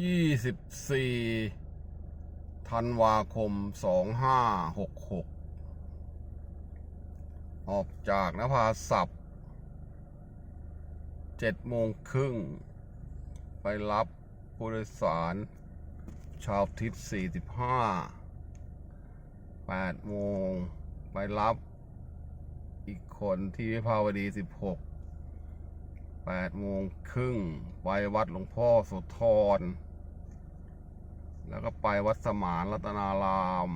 ยี่สิบสี่ธันวาคมสองห้าหกหกออกจากนภาศัพท์เจ็ดโมงครึ่ง ไปรับผู้โดยสาร ชาวทิศสี่สิบห้าแปดโมง ไปรับอีกคนที่วิภาวดีสิบหก แปดโมงครึ่งไปวัดหลวงพ่อโสธร แล้วก็ไปวัดสมานรัตนาราม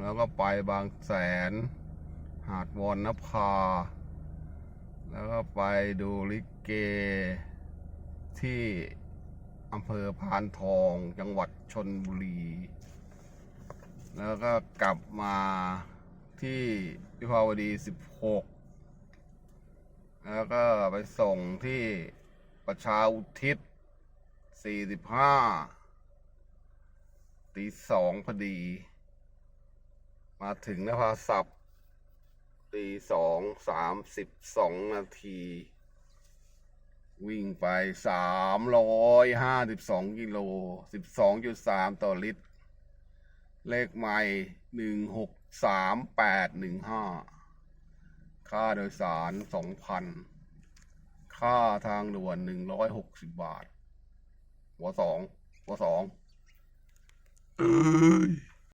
แล้วก็ไปบางแสน หาดวอนนภา แล้วก็ไปดูลิเกที่อำเภอพานทองจังหวัดชนบุรี แล้วก็กลับมาที่วิภาวดี 16 แล้วก็ไปส่งที่ประชาอุทิศ 45 ตีสองพอดี มาถึงนภาศัพท์ตีสองสามสิบสองนาที วิ่งไปสามร้อยห้าสิบสองกิโลสิบสองจุดสามต่อลิตร เลขใหม่หนึ่งหกสามแปดหนึ่งห้า ค่าโดยสารสองพันค่าทางด่วนหนึ่งร้อยหกสิบบาท หัวสองหัวสอง